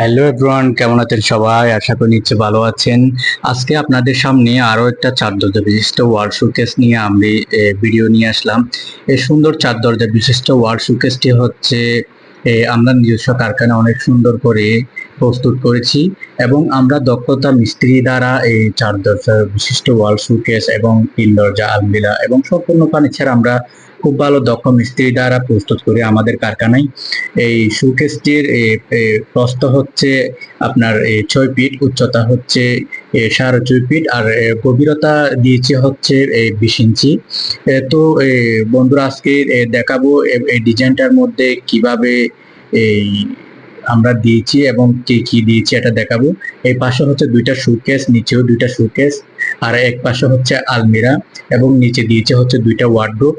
Hello everyone কেমন আছেন সবাই? আশা করি নিচ্ছে ভালো আছেন। আজকে আপনাদের সামনে আরও একটা চার দরজা বিশিষ্ট ওয়ার্ড শোকেস নিয়ে আমি ভিডিও নিয়ে আসলাম। এই সুন্দর চার দরজা বিশিষ্ট ওয়ার্ড শোকেসটি হচ্ছে আমরা নিজস্ব কারখানা অনেক সুন্দর করে প্রস্তুত করেছি এবং আমরা দক্ষতা মিস্ত্রি দ্বারা এই চার দরজা বিশিষ্ট ওয়াল শোকেস এবং তিন দরজা আলমিরা এবং সম্পূর্ণ ফার্নিচার আমরা খুব ভালো দক্ষ মিস্ত্রি দ্বারা প্রস্তুত করে আমাদের কারখানায় এই এ, প্রস্থ হচ্ছে আপনার ছয় ফিট উচ্চতা হচ্ছে সাড়ে ছয় ফিট আর গভীরতা দিয়েছে হচ্ছে বিশ ইঞ্চি। তো বন্ধুরা আজকে দেখাবো এই ডিজাইনটার মধ্যে কীভাবে এই আমরা দিয়েছি এবং কি কি দিয়েছি এটা দেখাবো। এই পাশে হচ্ছে দুইটা সুটকেস নিচেও দুইটা সুটকেস আর এক পাশে হচ্ছে আলমিরা এবং নিচে দিয়েছে হচ্ছে দুইটা ওয়ার্ডরোব।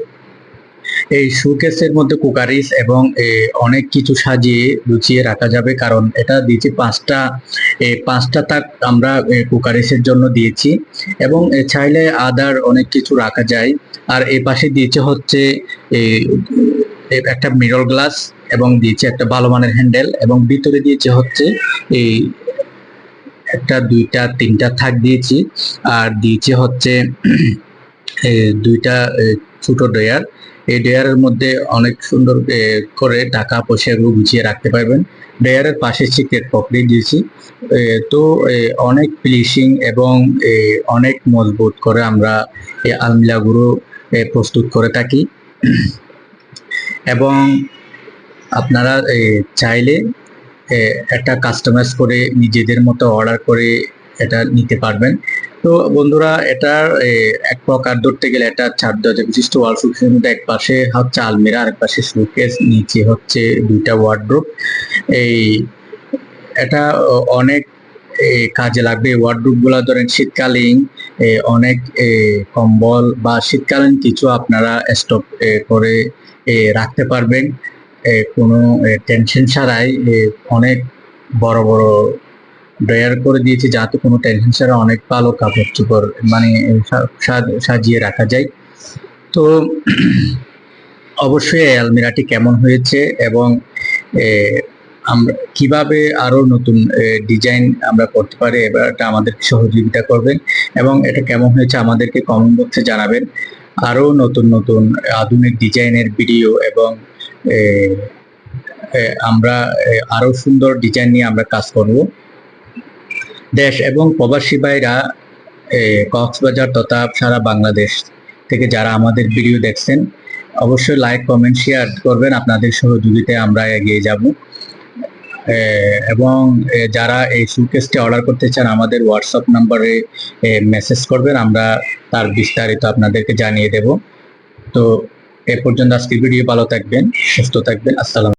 এই শোকেসের মধ্যে কুকারিস এবং এ, অনেক কিছু সাজিয়ে গুছিয়ে রাখা যাবে। কারণ এটা দিয়েছি পাঁচটা এ, পাঁচটা তাক আমরা কুকারিসের জন্য দিয়েছি। এবং এ, চাইলে আদার অনেক কিছু রাখা যায়। আর এই পাশে দিয়েছে হচ্ছে এ, এ, একটা মিরর গ্লাস এবং দিয়েছে একটা ভালো মানের হ্যান্ডেল এবং ভিতরে দিয়েছে হচ্ছে এই একটা দুইটা তিনটা থাক দিয়েছি। আর দিয়েছে হচ্ছে দুইটা এ, ছোট ডয়ার। এই ডয়ারের মধ্যে অনেক সুন্দর করে টাকা পয়সা এগুলো গুছিয়ে রাখতে পারবেন। ডয়ারের পাশে সিক্রেট পকেট দিয়েছি। তো অনেক ফিনিশিং এবং অনেক মজবুত করে আমরা এই আলমিরাগুলো এ, প্রস্তুত করে থাকি। এবং আপনারা চাইলে একটা কাস্টমাইজ করে নিজেদের মতো অর্ডার করে এটা নিতে পারবেন। তো বন্ধুরা এটার এক প্রকার ধরতে গেলে এটা চার দরজা বিশিষ্ট ওয়াল সুকেসের মধ্যে এক পাশে হচ্ছে আলমিরা আর পাশে সুকেস নিচে হচ্ছে দুইটা ওয়ার্ড্রোব এই, এটা অনেক কাজে লাগবে। ওয়ার্ড্রোবগুলা ধরেন শীতকালীন অনেক কম্বল বা শীতকালীন কিছু আপনারা স্টক করে রাখতে পারবেন। কোনো টেনশন ছাড়াই অনেক বড় বড় ড্রয়ার করে দিয়েছি যাতে কোনো টেনশন ছাড়া অনেক ভালো কাপড় চোপড় মানে সাজিয়ে রাখা যায়। তো অবশ্যই আলমিরাটি কেমন হয়েছে এবং আমরা কীভাবে আরও নতুন ডিজাইন আমরা করতে পারি এটা আমাদেরকে সহযোগিতা করবেন এবং এটা কেমন হয়েছে আমাদেরকে কমেন্ট বক্সে জানাবেন। আরও নতুন নতুন, আধুনিক ডিজাইনের ভিডিও এবং আমরা আরও সুন্দর ডিজাইন নিয়ে আমরা কাজ করব। দেশ এবং প্রবাসী ভাইরা কক্সবাজার তথা সারা বাংলাদেশ থেকে যারা আমাদের ভিডিও দেখছেন, অবশ্যই লাইক কমেন্ট শেয়ার করবেন। আপনাদের সহযোগিতায় আমরা এগিয়ে যাব। এবং যারা এই সুকেসটি অর্ডার করতে চান, আমাদের হোয়াটসঅ্যাপ নাম্বারে মেসেজ করবেন। আমরা তার বিস্তারিত আপনাদেরকে জানিয়ে দেব। তো, এ পর্যন্ত আজকের ভিডিও ভালো থাকবেন, সুস্থ থাকবেন। আসসালাম